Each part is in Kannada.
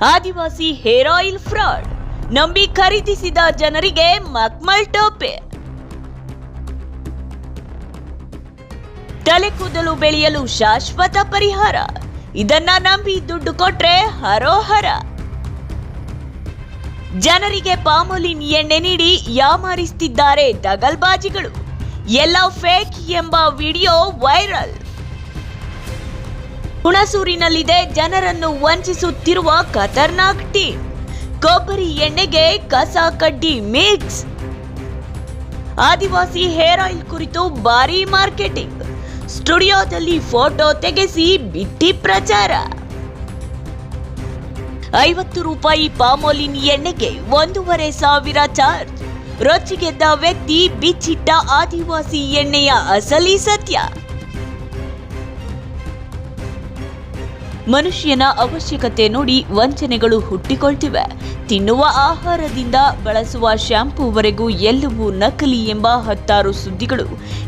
ಆದಿವಾಸಿ ಹೇರ್ ಆಯಿಲ್ ಫ್ರಾಡ್. ನಂಬಿ ಖರೀದಿಸಿದ ಜನರಿಗೆ ಮಕ್ಮಲ್ ಟೋಪೆ. ತಲೆ ಕೂದಲು ಬೆಳೆಯಲು ಶಾಶ್ವತ ಪರಿಹಾರ. ಇದನ್ನ ನಂಬಿ ದುಡ್ಡು ಕೊಟ್ರೆ ಹರೋಹರ. ಜನರಿಗೆ ಪಾಮೋಲಿನ್ ಎಣ್ಣೆ ನೀಡಿ ಯಾಮಾರಿಸ್ತಿದ್ದಾರೆ ದಗಲ್ಬಾಜಿಗಳು. ಎಲ್ಲ ಫೇಕ್ ಎಂಬ ವಿಡಿಯೋ ವೈರಲ್ ಹುಣಸೂರಿನಲ್ಲಿದೆ ಜನರನ್ನು ವಂಚಿಸುತ್ತಿರುವ ಖತರ್ನಾಕ್ ಟೀಮ್. ಕೊಬ್ಬರಿ ಎಣ್ಣೆಗೆ ಕಸ ಕಡ್ಡಿ ಮಿಕ್ಸ್. ಆದಿವಾಸಿ ಹೇರ್ ಆಯಿಲ್ ಕುರಿತು ಭಾರಿ ಮಾರ್ಕೆಟಿಂಗ್. ಸ್ಟುಡಿಯೋದಲ್ಲಿ ಫೋಟೋ ತೆಗೆಸಿ ಬಿಟ್ಟಿ ಪ್ರಚಾರ. ಐವತ್ತು ರೂಪಾಯಿ ಪಾಮೋಲಿನ್ ಎಣ್ಣೆಗೆ ಒಂದೂವರೆ ಸಾವಿರ ಚಾರ್ಜ್. ರೊಚ್ಚಿಗೆದ್ದ ವ್ಯಕ್ತಿ ಬಿಚ್ಚಿಟ್ಟ ಆದಿವಾಸಿ ಎಣ್ಣೆಯ ಅಸಲಿ ಸತ್ಯ. ಮನುಷ್ಯನ ಅವಶ್ಯಕತೆ ನೋಡಿ ವಂಚನೆಗಳು ಹುಟ್ಟಿಕೊಳ್ತಿವೆ. ತಿನ್ನುವ ಆಹಾರದಿಂದ ಬಳಸುವ ಶ್ಯಾಂಪೂವರೆಗೂ ಎಲ್ಲವೂ ನಕಲಿ ಎಂಬ ಹತ್ತಾರು ಸುದ್ದಿಗಳು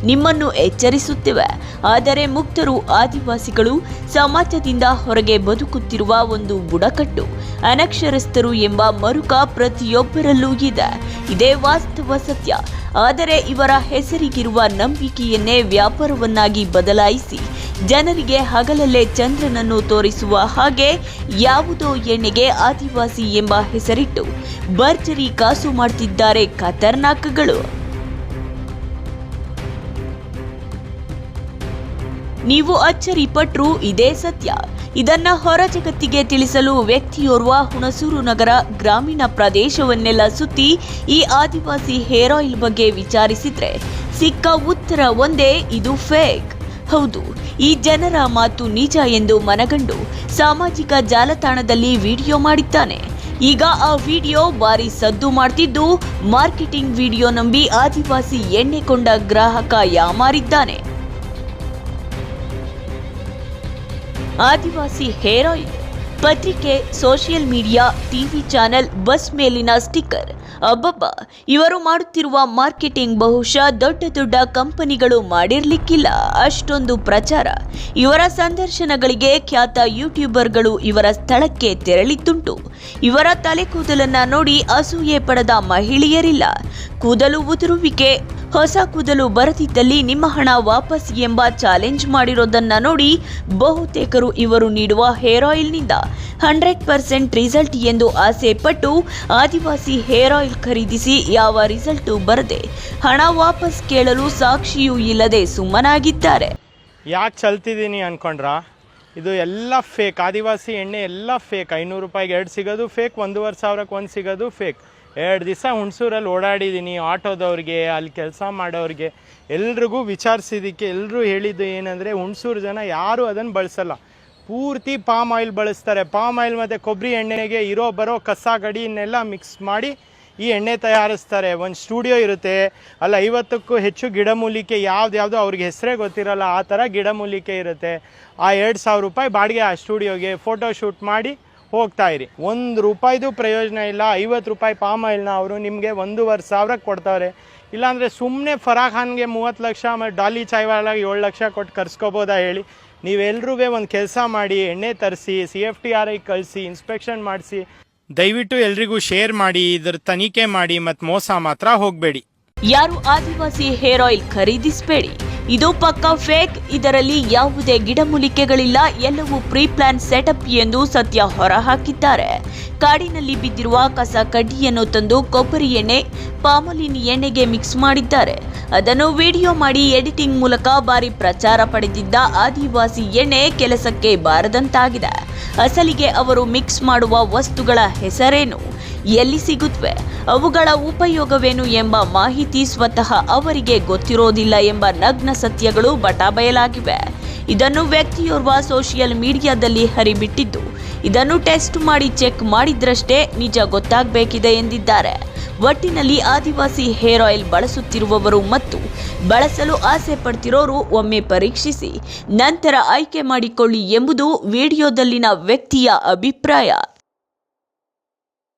ನಿಮ್ಮನ್ನು ಎಚ್ಚರಿಸುತ್ತಿವೆ. ಆದರೆ ಮುಕ್ತರು ಆದಿವಾಸಿಗಳು ಸಮಾಜದಿಂದ ಹೊರಗೆ ಬದುಕುತ್ತಿರುವ ಒಂದು ಬುಡಕಟ್ಟು, ಅನಕ್ಷರಸ್ಥರು ಎಂಬ ಮರುಕ ಪ್ರತಿಯೊಬ್ಬರಲ್ಲೂ ಇದೆ. ಇದೇ ವಾಸ್ತವ ಸತ್ಯ. ಆದರೆ ಇವರ ಹೆಸರಿಗಿರುವ ನಂಬಿಕೆಯನ್ನೇ ವ್ಯಾಪಾರವನ್ನಾಗಿ ಬದಲಾಯಿಸಿ ಜನರಿಗೆ ಹಗಲಲ್ಲೇ ಚಂದ್ರನನ್ನು ತೋರಿಸುವ ಹಾಗೆ ಯಾವುದೋ ಎಣ್ಣೆಗೆ ಆದಿವಾಸಿ ಎಂಬ ಹೆಸರಿಟ್ಟು ಭರ್ಜರಿ ಕಾಸು ಮಾಡ್ತಿದ್ದಾರೆ ಖತರ್ನಾಕ್ಗಳು. ನೀವು ಅಚ್ಚರಿ ಪಟ್ರು ಇದೇ ಸತ್ಯ. ಇದನ್ನ ಹೊರ ಜಗತ್ತಿಗೆ ತಿಳಿಸಲು ವ್ಯಕ್ತಿಯೋರ್ವ ಹುಣಸೂರು ನಗರ ಗ್ರಾಮೀಣ ಪ್ರದೇಶವನ್ನೆಲ್ಲ ಸುತ್ತಿ ಈ ಆದಿವಾಸಿ ಹೇರ್ ಆಯಿಲ್ ಬಗ್ಗೆ ವಿಚಾರಿಸಿದ್ರೆ ಸಿಕ್ಕ ಉತ್ತರ ಒಂದೇ, ಇದು ಫೇಕ್ ಹೌದು, ಈ ಜನರ ಮಾತು ನಿಜ ಎಂದು ಮನಗಂಡು ಸಾಮಾಜಿಕ ಜಾಲತಾಣದಲ್ಲಿ ವಿಡಿಯೋ ಮಾಡಿದ್ದಾನೆ. ಈಗ ಆ ವಿಡಿಯೋ ಬಾರಿ ಸದ್ದು ಮಾಡ್ತಿದ್ದು ಮಾರ್ಕೆಟಿಂಗ್ ವಿಡಿಯೋ ನಂಬಿ ಆದಿವಾಸಿ ಎಣ್ಣೆ ಕೊಂಡ ಗ್ರಾಹಕ ಯಾಮಾರಿದ್ದಾನೆ. ಆದಿವಾಸಿ ಹೇರ್ ಆಯಿಲ್ ಪತ್ರಿಕೆ, social media, TV channel, bus ಮೇಲಿನ ಸ್ಟಿಕ್ಕರ್. ಅಬ್ಬಬ್ಬ, ಇವರು ಮಾಡುತ್ತಿರುವ ಮಾರ್ಕೆಟಿಂಗ್ ಬಹುಶಃ ದೊಡ್ಡ ದೊಡ್ಡ ಕಂಪನಿಗಳು ಮಾಡಿರ್ಲಿಕ್ಕಿಲ್ಲ. ಅಷ್ಟೊಂದು ಪ್ರಚಾರ. ಇವರ ಸಂದರ್ಶನಗಳಿಗೆ ಖ್ಯಾತ ಯೂಟ್ಯೂಬರ್ಗಳು ಇವರ ಸ್ಥಳಕ್ಕೆ ತೆರಳಿದ್ದುಂಟು. ಇವರ ತಲೆ ಕೂದಲನ್ನ ನೋಡಿ ಅಸೂಯೆ ಪಡೆದ ಮಹಿಳೆಯರಿಲ್ಲ. ಕೂದಲು ಉದುರುವಿಕೆ ಹೊಸ ಕೂದಲು ಬರದಿದ್ದಲ್ಲಿ ನಿಮ್ಮ ಹಣ ವಾಪಸ್ ಎಂಬ ಚಾಲೆಂಜ್ ಮಾಡಿರೋದನ್ನ ನೋಡಿ ಬಹುತೇಕರು ಇವರು ನೀಡುವ ಹೇರ್ ಆಯಿಲ್ನಿಂದ ಹಂಡ್ರೆಡ್ ಪರ್ಸೆಂಟ್ ರಿಸಲ್ಟ್ ಎಂದು ಆಸೆ ಪಟ್ಟು ಆದಿವಾಸಿ ಹೇರ್ ಆಯಿಲ್ ಖರೀದಿಸಿ ಯಾವ ರಿಸಲ್ಟು ಬರದೆ ಹಣ ವಾಪಸ್ ಕೇಳಲು ಸಾಕ್ಷಿಯೂ ಇಲ್ಲದೆ ಸುಮ್ಮನಾಗಿದ್ದಾರೆ. ಯಾಕೆ ಚಲ್ತಿದ್ದೀನಿ ಅನ್ಕೊಂಡ್ರ? ಇದು ಎಲ್ಲ ಫೇಕ್ ಆದಿವಾಸಿ ಎಣ್ಣೆ ಎಲ್ಲ ಫೇಕ್ ಐನೂರು ರೂಪಾಯಿಗೆ ಎರಡು ಸಿಗೋದು ಫೇಕ್ ಒಂದೂವರೆ ಸಾವಿರಕ್ಕೆ ಒಂದು ಸಿಗೋದು ಫೇಕ್ ಎರಡು ದಿವಸ ಹುಣಸೂರಲ್ಲಿ ಓಡಾಡಿದ್ದೀನಿ, ಆಟೋದವ್ರಿಗೆ, ಅಲ್ಲಿ ಕೆಲಸ ಮಾಡೋರಿಗೆ ಎಲ್ರಿಗೂ ವಿಚಾರಿಸಿದ್ದಕ್ಕೆ ಎಲ್ಲರೂ ಹೇಳಿದ್ದು ಏನಂದರೆ, ಹುಣಸೂರು ಜನ ಯಾರೂ ಅದನ್ನು ಬಳಸಲ್ಲ. ಪೂರ್ತಿ ಪಾಮ್ ಆಯಿಲ್ ಬಳಸ್ತಾರೆ. ಪಾಮ್ ಆಯಿಲ್ ಮತ್ತು ಕೊಬ್ಬರಿ ಎಣ್ಣೆಗೆ ಇರೋ ಬರೋ ಕಸ ಗಡಿಯನ್ನೆಲ್ಲ ಮಿಕ್ಸ್ ಮಾಡಿ ಈ ಎಣ್ಣೆ ತಯಾರಿಸ್ತಾರೆ. ಒಂದು ಸ್ಟುಡಿಯೋ ಇರುತ್ತೆ. ಅಲ್ಲಿ, ಐವತ್ತಕ್ಕೂ ಹೆಚ್ಚು ಗಿಡಮೂಲಿಕೆ ಯಾವ್ದು ಯಾವುದೋ ಅವ್ರಿಗೆ ಹೆಸರೇ ಗೊತ್ತಿರಲ್ಲ, ಆ ಥರ ಗಿಡಮೂಲಿಕೆ ಇರುತ್ತೆ. ಆ ಎರಡು ಸಾವಿರ ರೂಪಾಯಿ ಬಾಡಿಗೆ ಆ ಸ್ಟುಡಿಯೋಗೆ ಫೋಟೋ ಶೂಟ್ ಮಾಡಿ ಹೋಗ್ತಾ ಇರಿ. ಒಂದು ರೂಪಾಯಿದು ಪ್ರಯೋಜನ ಇಲ್ಲ, ಐವತ್ತು ರೂಪಾಯಿ ಪಾಮ್ ಆಯಿಲ್ನ ಅವರು ನಿಮಗೆ ಒಂದೂವರೆ ಸಾವಿರಕ್ಕೆ ಕೊಡ್ತಾರೆ. ಇಲ್ಲಾಂದರೆ ಸುಮ್ಮನೆ ಫರಾ ಖಾನ್ಗೆ ಮೂವತ್ತು ಲಕ್ಷ ಮತ್ತು ಡಾಲಿ ಚಾಯ್ವಾಲಾಗೆ ಏಳು ಲಕ್ಷ ಕೊಟ್ಟು ಕರ್ಸ್ಕೋಬೋದಾ ಹೇಳಿ. ನೀವೆಲ್ರೂ ಒಂದು ಕೆಲಸ ಮಾಡಿ, ಎಣ್ಣೆ ತರಿಸಿ, C F T R I ಕಳಿಸಿ, ಇನ್ಸ್ಪೆಕ್ಷನ್ ಮಾಡಿಸಿ, ದಯವಿಟ್ಟು ಎಲ್ರಿಗೂ ಶೇರ್ ಮಾಡಿ, ಇದ್ರ ತನಿಖೆ ಮಾಡಿ, ಮತ್ತು ಮೋಸ ಮಾತ್ರ ಹೋಗಬೇಡಿ. ಯಾರು ಆದಿವಾಸಿ ಹೇರ್ ಆಯಿಲ್ ಖರೀದಿಸಬೇಡಿ? ಇದು ಪಕ್ಕಾ ಫೇಕ್ ಇದರಲ್ಲಿ ಯಾವುದೇ ಗಿಡಮೂಲಿಕೆಗಳಿಲ್ಲ, ಎಲ್ಲವೂ ಪ್ರೀ ಪ್ಲಾನ್ ಸೆಟಪ್ ಎಂದು ಸತ್ಯ ಹೊರಹಾಕಿದ್ದಾರೆ. ಕಾಡಿನಲ್ಲಿ ಬಿದ್ದಿರುವ ಕಸ ಕಡ್ಡಿಯನ್ನು ತಂದು ಕೊಬ್ಬರಿ ಎಣ್ಣೆ, ಪಾಮಲಿನ್ ಎಣ್ಣೆಗೆ ಮಿಕ್ಸ್ ಮಾಡಿದ್ದಾರೆ. ಅದನ್ನು ವಿಡಿಯೋ ಮಾಡಿ ಎಡಿಟಿಂಗ್ ಮೂಲಕ ಬಾರಿ ಪ್ರಚಾರ ಪಡೆದಿದ್ದ ಆದಿವಾಸಿ ಎಣ್ಣೆ ಕೆಲಸಕ್ಕೆ ಬಾರದಂತಾಗಿದೆ. ಅಸಲಿಗೆ ಅವರು ಮಿಕ್ಸ್ ಮಾಡುವ ವಸ್ತುಗಳ ಹೆಸರೇನು? ಎಲ್ಲಿ ಸಿಗುತ್ತವೆ ಅವುಗಳ ಉಪಯೋಗವೇನು ಎಂಬ ಮಾಹಿತಿ ಸ್ವತಃ ಅವರಿಗೆ ಗೊತ್ತಿರೋದಿಲ್ಲ ಎಂಬ ನಗ್ನ ಸತ್ಯಗಳು ಬಟಾಬಯಲಾಗಿವೆ. ಇದನ್ನು ವ್ಯಕ್ತಿಯೋರ್ವ ಸೋಷಿಯಲ್ ಮೀಡಿಯಾದಲ್ಲಿ ಹರಿಬಿಟ್ಟಿದ್ದು. ಇದನ್ನು ಟೆಸ್ಟ್ ಮಾಡಿ ಚೆಕ್ ಮಾಡಿದ್ರಷ್ಟೇ ನಿಜ ಗೊತ್ತಾಗಬೇಕಿದೆ ಎಂದಿದ್ದಾರೆ. ಒಟ್ಟಿನಲ್ಲಿ ಆದಿವಾಸಿ ಹೇರ್ ಆಯಿಲ್ ಬಳಸುತ್ತಿರುವವರು ಮತ್ತು ಬಳಸಲು ಆಸೆ ಪಡ್ತಿರೋರು ಒಮ್ಮೆ ಪರೀಕ್ಷಿಸಿ, ನಂತರ ಆಯ್ಕೆ ಮಾಡಿಕೊಳ್ಳಿ ಎಂಬುದು ವಿಡಿಯೋದಲ್ಲಿನ ವ್ಯಕ್ತಿಯ ಅಭಿಪ್ರಾಯ.